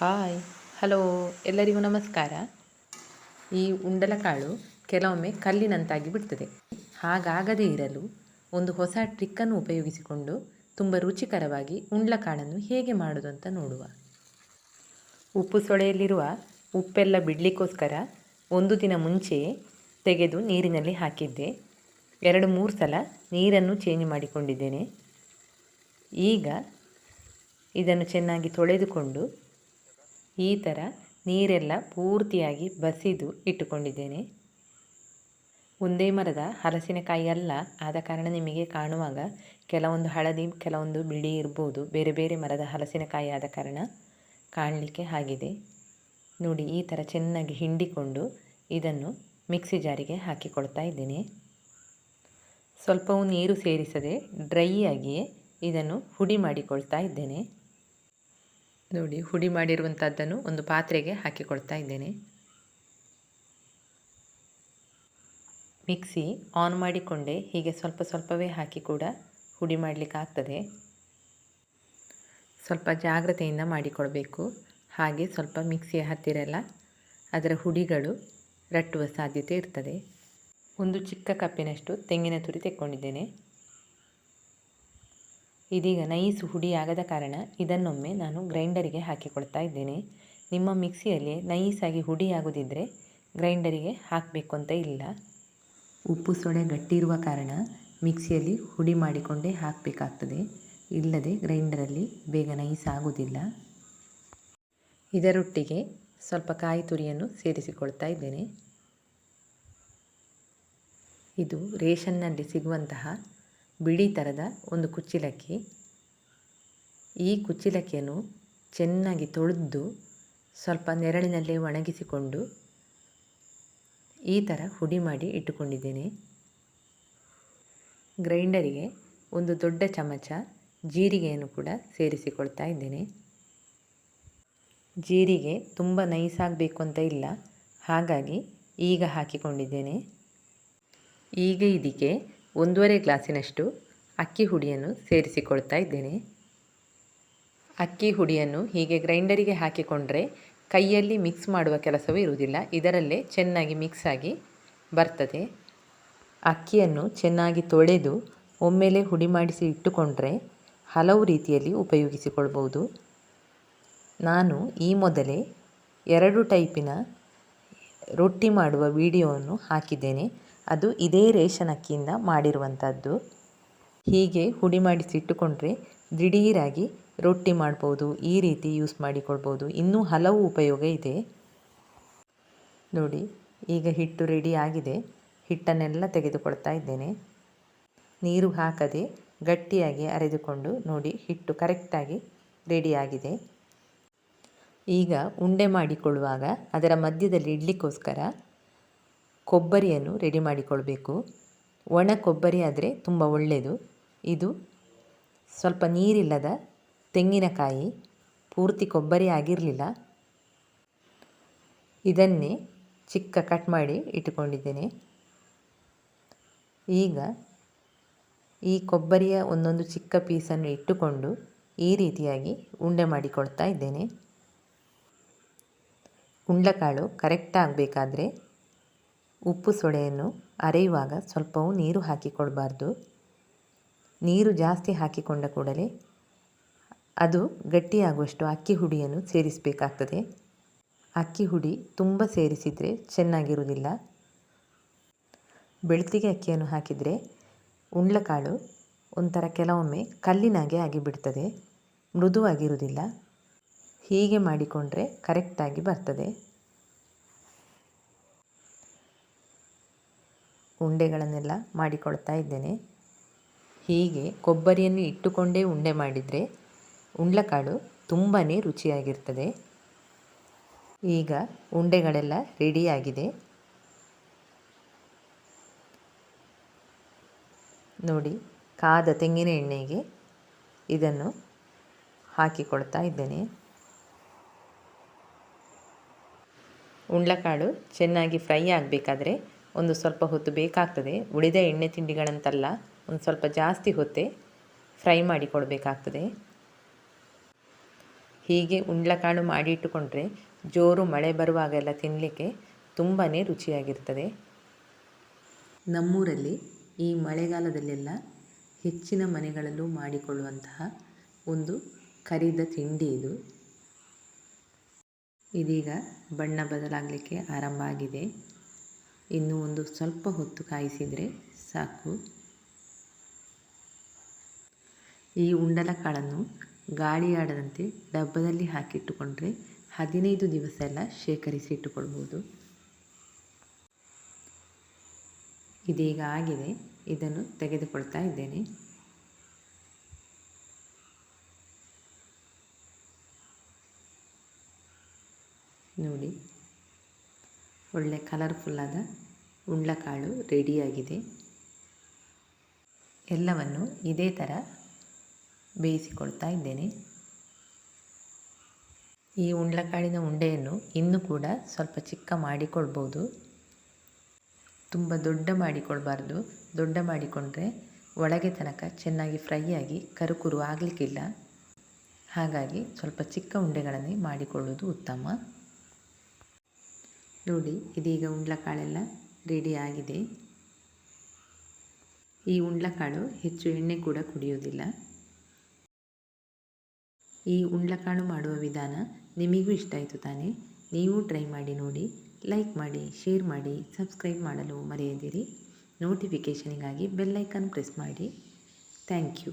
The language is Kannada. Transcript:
ಹಾಯ್ ಹಲೋ ಎಲ್ಲರಿಗೂ ನಮಸ್ಕಾರ. ಈ ಉಂಡಲಕಾಳು ಕೆಲವೊಮ್ಮೆ ಕಲ್ಲಿನಂತಾಗಿ ಬಿಡ್ತದೆ. ಹಾಗಾಗದೇ ಇರಲು ಒಂದು ಹೊಸ ಟ್ರಿಕ್ಕನ್ನು ಉಪಯೋಗಿಸಿಕೊಂಡು ತುಂಬ ರುಚಿಕರವಾಗಿ ಉಂಡ್ಲಕಾಳನ್ನು ಹೇಗೆ ಮಾಡೋದು ಅಂತ ನೋಡುವ. ಉಪ್ಪು ಸೊಳೆಯಲ್ಲಿರುವ ಉಪ್ಪೆಲ್ಲ ಬಿಡಲಿಕ್ಕೋಸ್ಕರ ಒಂದು ದಿನ ಮುಂಚೆಯೇ ತೆಗೆದು ನೀರಿನಲ್ಲಿ ಹಾಕಿದ್ದೆ. ಎರಡು, ಮೂರು ಸಲ ನೀರನ್ನು ಚೇಂಜ್ ಮಾಡಿಕೊಂಡಿದ್ದೇನೆ. ಈಗ ಇದನ್ನು ಚೆನ್ನಾಗಿ ತೊಳೆದುಕೊಂಡು ಈ ಥರ ನೀರೆಲ್ಲ ಪೂರ್ತಿಯಾಗಿ ಬಸಿದು ಇಟ್ಟುಕೊಂಡಿದ್ದೇನೆ. ಒಂದೇ ಮರದ ಹಲಸಿನಕಾಯಿ ಅಲ್ಲ ಆದ ಕಾರಣ ನಿಮಗೆ ಕಾಣುವಾಗ ಕೆಲವೊಂದು ಹಳದಿ, ಕೆಲವೊಂದು ಬಿಳಿ ಇರ್ಬೋದು. ಬೇರೆ ಬೇರೆ ಮರದ ಹಲಸಿನಕಾಯಿ ಆದ ಕಾರಣ ಕಾಣಲಿಕ್ಕೆ ಆಗಿದೆ. ನೋಡಿ, ಈ ಥರ ಚೆನ್ನಾಗಿ ಹಿಂಡಿಕೊಂಡು ಇದನ್ನು ಮಿಕ್ಸಿ ಜಾರಿಗೆ ಹಾಕಿಕೊಳ್ತಾ ಇದ್ದೇನೆ. ಸ್ವಲ್ಪವೂ ನೀರು ಸೇರಿಸದೆ ಡ್ರೈ ಆಗಿಯೇ ಇದನ್ನು ಹುಡಿ ಮಾಡಿಕೊಳ್ತಾ ಇದ್ದೇನೆ. ನೋಡಿ, ಹುಡಿ ಮಾಡಿರುವಂಥದ್ದನ್ನು ಒಂದು ಪಾತ್ರೆಗೆ ಹಾಕಿಕೊಳ್ತಾ ಇದ್ದೇನೆ. ಮಿಕ್ಸಿ ಆನ್ ಮಾಡಿಕೊಂಡೆ. ಹೀಗೆ ಸ್ವಲ್ಪ ಸ್ವಲ್ಪವೇ ಹಾಕಿ ಕೂಡ ಹುಡಿ ಮಾಡಲಿಕ್ಕಾಗ್ತದೆ. ಸ್ವಲ್ಪ ಜಾಗ್ರತೆಯಿಂದ ಮಾಡಿಕೊಳ್ಬೇಕು. ಹಾಗೆ ಸ್ವಲ್ಪ ಮಿಕ್ಸಿಯ ಹತ್ತಿರಲ್ಲ ಅದರ ಹುಡಿಗಳು ರಟ್ಟುವ ಸಾಧ್ಯತೆ ಇರ್ತದೆ. ಒಂದು ಚಿಕ್ಕ ಕಪ್ಪಿನಷ್ಟು ತೆಂಗಿನ ತುರಿ ತೆಕ್ಕೊಂಡಿದ್ದೇನೆ. ಇದೀಗ ನೈಸ್ ಹುಡಿ ಆಗದ ಕಾರಣ ಇದನ್ನೊಮ್ಮೆ ನಾನು ಗ್ರೈಂಡರಿಗೆ ಹಾಕಿಕೊಳ್ತಾ ಇದ್ದೇನೆ. ನಿಮ್ಮ ಮಿಕ್ಸಿಯಲ್ಲಿ ನೈಸಾಗಿ ಹುಡಿ ಆಗೋದಿದ್ದರೆ ಗ್ರೈಂಡರಿಗೆ ಹಾಕಬೇಕು ಅಂತ ಇಲ್ಲ. ಉಪ್ಪು ಸೊಳೆ ಗಟ್ಟಿ ಇರುವ ಕಾರಣ ಮಿಕ್ಸಿಯಲ್ಲಿ ಹುಡಿ ಮಾಡಿಕೊಂಡೇ ಹಾಕಬೇಕಾಗ್ತದೆ. ಇಲ್ಲದೆ ಗ್ರೈಂಡರಲ್ಲಿ ಬೇಗ ನೈಸ್ ಆಗೋದಿಲ್ಲ ಇದರೊಟ್ಟಿಗೆ ಸ್ವಲ್ಪ ಕಾಯಿ ತುರಿಯನ್ನು ಸೇರಿಸಿಕೊಳ್ತಾ ಇದ್ದೇನೆ. ಇದು ರೇಷನ್ನಲ್ಲಿ ಸಿಗುವಂತಹ ಬಿಳಿ ಥರದ ಒಂದು ಕುಚ್ಚಿಲಕ್ಕಿ. ಈ ಕುಚ್ಚಿಲಕ್ಕಿಯನ್ನು ಚೆನ್ನಾಗಿ ತೊಳೆದು ಸ್ವಲ್ಪ ನೆರಳಿನಲ್ಲೇ ಒಣಗಿಸಿಕೊಂಡು ಈ ಥರ ಹುಡಿ ಮಾಡಿ ಇಟ್ಟುಕೊಂಡಿದ್ದೇನೆ. ಗ್ರೈಂಡರಿಗೆ ಒಂದು ದೊಡ್ಡ ಚಮಚ ಜೀರಿಗೆಯನ್ನು ಕೂಡ ಸೇರಿಸಿಕೊಳ್ತಾ ಇದ್ದೇನೆ. ಜೀರಿಗೆ ತುಂಬ ನೈಸಾಗಬೇಕು ಅಂತ ಇಲ್ಲ, ಹಾಗಾಗಿ ಈಗ ಹಾಕಿಕೊಂಡಿದ್ದೇನೆ. ಈಗ ಇದಕ್ಕೆ ಒಂದೂವರೆ ಗ್ಲಾಸಿನಷ್ಟು ಅಕ್ಕಿ ಹುಡಿಯನ್ನು ಸೇರಿಸಿಕೊಳ್ತಾ ಇದ್ದೇನೆ. ಅಕ್ಕಿ ಹುಡಿಯನ್ನು ಹೀಗೆ ಗ್ರೈಂಡರಿಗೆ ಹಾಕಿಕೊಂಡರೆ ಕೈಯಲ್ಲಿ ಮಿಕ್ಸ್ ಮಾಡುವ ಕೆಲಸವೂ ಇರುವುದಿಲ್ಲ. ಇದರಲ್ಲೇ ಚೆನ್ನಾಗಿ ಮಿಕ್ಸ್ ಆಗಿ ಬರ್ತದೆ. ಅಕ್ಕಿಯನ್ನು ಚೆನ್ನಾಗಿ ತೊಳೆದು ಒಮ್ಮೆಲೆ ಹುಡಿ ಮಾಡಿಸಿ ಇಟ್ಟುಕೊಂಡ್ರೆ ಹಲವು ರೀತಿಯಲ್ಲಿ ಉಪಯೋಗಿಸಿಕೊಳ್ಬೋದು ನಾನು ಈ ಮೊದಲೇ ಎರಡು ಟೈಪಿನ ರೊಟ್ಟಿ ಮಾಡುವ ವಿಡಿಯೋವನ್ನು ಹಾಕಿದ್ದೇನೆ. ಅದು ಇದೇ ರೇಷನ್ ಅಕ್ಕಿಯಿಂದ ಮಾಡಿರುವಂಥದ್ದು. ಹೀಗೆ ಹುಡಿ ಮಾಡಿಸಿಟ್ಟುಕೊಂಡ್ರೆ ದಿಢೀರಾಗಿ ರೊಟ್ಟಿ ಮಾಡ್ಬೋದು, ಈ ರೀತಿ ಯೂಸ್ ಮಾಡಿಕೊಳ್ಬೋದು. ಇನ್ನೂ ಹಲವು ಉಪಯೋಗ ಇದೆ. ನೋಡಿ, ಈಗ ಹಿಟ್ಟು ರೆಡಿ ಆಗಿದೆ. ಹಿಟ್ಟನ್ನೆಲ್ಲ ತೆಗೆದುಕೊಳ್ತಾ ಇದ್ದೇನೆ. ನೀರು ಹಾಕದೆ ಗಟ್ಟಿಯಾಗಿ ಅರೆದುಕೊಂಡು ನೋಡಿ, ಹಿಟ್ಟು ಕರೆಕ್ಟಾಗಿ ರೆಡಿಯಾಗಿದೆ ಈಗ ಉಂಡೆ ಮಾಡಿಕೊಳ್ಳುವಾಗ ಅದರ ಮಧ್ಯದಲ್ಲಿ ಇಡಲಿಕ್ಕೋಸ್ಕರ ಕೊಬ್ಬರಿಯನ್ನು ರೆಡಿ ಮಾಡಿಕೊಳ್ಬೇಕು. ಒಣ ಕೊಬ್ಬರಿ ಆದರೆ ತುಂಬ ಒಳ್ಳೆಯದು ಇದು ಸ್ವಲ್ಪ ನೀರಿಲ್ಲದ ತೆಂಗಿನಕಾಯಿ, ಪೂರ್ತಿ ಕೊಬ್ಬರಿ ಆಗಿರಲಿಲ್ಲ. ಇದನ್ನೇ ಚಿಕ್ಕ ಕಟ್ ಮಾಡಿ ಇಟ್ಟುಕೊಂಡಿದ್ದೇನೆ. ಈಗ ಈ ಕೊಬ್ಬರಿಯ ಒಂದೊಂದು ಚಿಕ್ಕ ಪೀಸನ್ನು ಇಟ್ಟುಕೊಂಡು ಈ ರೀತಿಯಾಗಿ ಉಂಡೆ ಮಾಡಿಕೊಳ್ತಾ ಇದ್ದೇನೆ. ಉಂಡ್ಲಕಾಳು ಕರೆಕ್ಟ್ ಆಗಬೇಕಾದ್ರೆ ಉಪ್ಪು ಸೊಡೆಯನ್ನು ಅರೆಯುವಾಗ ಸ್ವಲ್ಪವೂ ನೀರು ಹಾಕಿಕೊಳ್ಬಾರ್ದು. ನೀರು ಜಾಸ್ತಿ ಹಾಕಿಕೊಂಡ ಕೂಡಲೇ ಅದು ಗಟ್ಟಿಯಾಗುವಷ್ಟು ಅಕ್ಕಿ ಹುಡಿಯನ್ನು ಸೇರಿಸಬೇಕಾಗ್ತದೆ. ಅಕ್ಕಿ ಹುಡಿ ತುಂಬ ಸೇರಿಸಿದರೆ ಚೆನ್ನಾಗಿರುವುದಿಲ್ಲ. ಬೆಳ್ತಿಗೆ ಅಕ್ಕಿಯನ್ನು ಹಾಕಿದರೆ ಉಂಡ್ಲಕಾಳು ಒಂಥರ ಕೆಲವೊಮ್ಮೆ ಕಲ್ಲಿನಾಗೆ ಆಗಿಬಿಡ್ತದೆ, ಮೃದುವಾಗಿರುವುದಿಲ್ಲ. ಹೀಗೆ ಮಾಡಿಕೊಂಡ್ರೆ ಕರೆಕ್ಟಾಗಿ ಬರ್ತದೆ. ಉಂಡೆಗಳನ್ನೆಲ್ಲ ಮಾಡಿಕೊಳ್ತಾ ಇದ್ದೇನೆ. ಹೀಗೆ ಕೊಬ್ಬರಿಯನ್ನು ಇಟ್ಟುಕೊಂಡೇ ಉಂಡೆ ಮಾಡಿದರೆ ಉಂಡ್ಲಕಾಳು ತುಂಬಾ ರುಚಿಯಾಗಿರ್ತದೆ. ಈಗ ಉಂಡೆಗಳೆಲ್ಲ ರೆಡಿಯಾಗಿದೆ ನೋಡಿ, ಕಾದ ತೆಂಗಿನ ಎಣ್ಣೆಗೆ ಇದನ್ನು ಹಾಕಿಕೊಳ್ತಾ ಇದ್ದೇನೆ. ಉಂಡ್ಲಕಾಳು ಚೆನ್ನಾಗಿ ಫ್ರೈ ಆಗಬೇಕಾದ್ರೆ ಒಂದು ಸ್ವಲ್ಪ ಹೊತ್ತು ಬೇಕಾಗ್ತದೆ. ಉಳಿದ ಎಣ್ಣೆ ತಿಂಡಿಗಳಂತಲ್ಲ, ಒಂದು ಸ್ವಲ್ಪ ಜಾಸ್ತಿ ಹೊತ್ತೇ ಫ್ರೈ ಮಾಡಿಕೊಳ್ಬೇಕಾಗ್ತದೆ ಹೀಗೆ ಉಂಡ್ಲಕಾಳು ಮಾಡಿಟ್ಟುಕೊಂಡ್ರೆ ಜೋರು ಮಳೆ ಬರುವಾಗೆಲ್ಲ ತಿನ್ನಲಿಕ್ಕೆ ತುಂಬಾ ರುಚಿಯಾಗಿರ್ತದೆ. ನಮ್ಮೂರಲ್ಲಿ ಈ ಮಳೆಗಾಲದಲ್ಲೆಲ್ಲ ಹೆಚ್ಚಿನ ಮನೆಗಳಲ್ಲೂ ಮಾಡಿಕೊಳ್ಳುವಂತಹ ಒಂದು ಕರಿದ ತಿಂಡಿ ಇದು. ಇದೀಗ ಬಣ್ಣ ಬದಲಾಗಲಿಕ್ಕೆ ಆರಂಭ ಆಗಿದೆ. ಇನ್ನು ಒಂದು ಸ್ವಲ್ಪ ಹೊತ್ತು ಕಾಯಿಸಿದರೆ ಸಾಕು. ಈ ಉಂಡಲ ಕಾಳನ್ನು ಗಾಳಿಯಾಡದಂತೆ ಡಬ್ಬದಲ್ಲಿ ಹಾಕಿಟ್ಟುಕೊಂಡ್ರೆ ಹದಿನೈದು ದಿವಸ ಎಲ್ಲ ಶೇಖರಿಸಿ ಇಟ್ಟುಕೊಳ್ಬೋದು ಇದೀಗ ಆಗಿದೆ. ಇದನ್ನು ತೆಗೆದುಕೊಳ್ತಾ ಇದ್ದೇನೆ. ನೋಡಿ. ಒಳ್ಳೆ ಕಲರ್ಫುಲ್ಲಾದ ಉಂಡ್ಲಕಾಳು ರೆಡಿಯಾಗಿದೆ ಎಲ್ಲವನ್ನು ಇದೇ ಥರ ಬೇಯಿಸಿಕೊಳ್ತಾ ಇದ್ದೇನೆ. ಈ ಉಂಡ್ಲಕಾಳಿನ ಉಂಡೆಯನ್ನು ಇನ್ನೂ ಕೂಡ ಸ್ವಲ್ಪ ಚಿಕ್ಕ ಮಾಡಿಕೊಳ್ಬೋದು. ತುಂಬ ದೊಡ್ಡ ಮಾಡಿಕೊಳ್ಬಾರ್ದು. ದೊಡ್ಡ ಮಾಡಿಕೊಂಡ್ರೆ ಒಳಗೆ ತನಕ ಚೆನ್ನಾಗಿ ಫ್ರೈ ಆಗಿ ಕರುಕುರು ಆಗಲಿಕ್ಕಿಲ್ಲ. ಹಾಗಾಗಿ ಸ್ವಲ್ಪ ಚಿಕ್ಕ ಉಂಡೆಗಳನ್ನೇ ಮಾಡಿಕೊಳ್ಳುವುದು ಉತ್ತಮ. ನೋಡಿ, ಇದೀಗ ಉಂಡ್ಲಕಾಳೆಲ್ಲ ರೆಡಿ ಆಗಿದೆ. ಈ ಉಂಡ್ಲಕಾಳು ಹೆಚ್ಚು ಎಣ್ಣೆ ಕೂಡ ಕುಡಿಯೋದಿಲ್ಲ ಈ ಉಂಡ್ಲಕಾಳು ಮಾಡುವ ವಿಧಾನ ನಿಮಗೂ ಇಷ್ಟ ಆಯಿತು ತಾನೇ? ನೀವು ಟ್ರೈ ಮಾಡಿ ನೋಡಿ ಲೈಕ್ ಮಾಡಿ ಶೇರ್ ಮಾಡಿ ಸಬ್ಸ್ಕ್ರೈಬ್ ಮಾಡಲು ಮರೆಯದಿರಿ. ನೋಟಿಫಿಕೇಷನಿಗಾಗಿ ಬೆಲ್ಲೈಕನ್ ಪ್ರೆಸ್ ಮಾಡಿ. Thank you